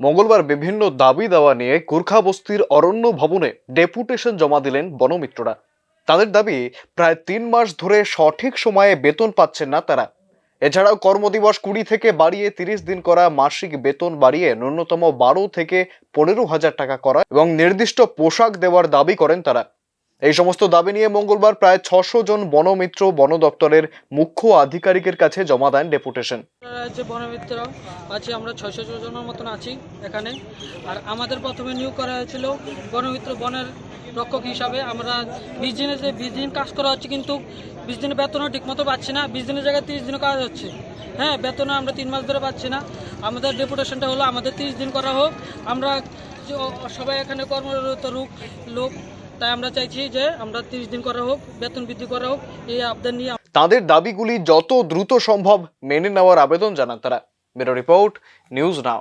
মঙ্গলবার বিভিন্ন দাবি দাওয়া নিয়ে গোর্খা বস্তির অরণ্য ভবনে ডেপুটেশন জমা দিলেন বনমিত্ররা। তাদের দাবি, প্রায় তিন মাস ধরে সঠিক সময়ে বেতন পাচ্ছেন না তারা। এছাড়াও কর্মদিবস কুড়ি থেকে বাড়িয়ে তিরিশ দিন করা মাসিক বেতন বাড়িয়ে ন্যূনতম বারো থেকে পনেরো হাজার টাকা করা এবং নির্দিষ্ট পোশাক দেওয়ার দাবি করেন তারা। এই সমস্ত দাবি নিয়ে মঙ্গলবার প্রায় ছশো জন বনমিত্র বন দপ্তরের মুখ্য আধিকারিকের কাছে জমা দেন ডেপুটেশন। রাজ্যে বনমিত্র আছি, আমরা ছয়শো জনের মতন আছি এখানে। আর আমাদের প্রথমে নিয়োগ করা হয়েছিল বনমিত্র বনের রক্ষক হিসাবে। আমরা বিশ দিনে যে বিশ দিন কাজ করা হচ্ছে, কিন্তু বিশ দিনের বেতনও ঠিকমতো পাচ্ছি না। বিশ দিনের জায়গায় তিরিশ দিনও কাজ হচ্ছে। হ্যাঁ বেতনও আমরা তিন মাস ধরে পাচ্ছি না। আমাদের ডেপুটেশনটা হলো আমাদের তিরিশ দিন করা হোক। আমরা সবাই এখানে কর্মরত লোক লোক তাই আমরা চাইছি যে আমরা তিরিশ দিন করা হোক, বেতন বৃদ্ধি করা হোক, এই আবদার নিয়ে তাদের দাবিগুলি যত দ্রুত সম্ভব মেনে নেওয়ার আবেদন জানান তারা। Bureau report, news now.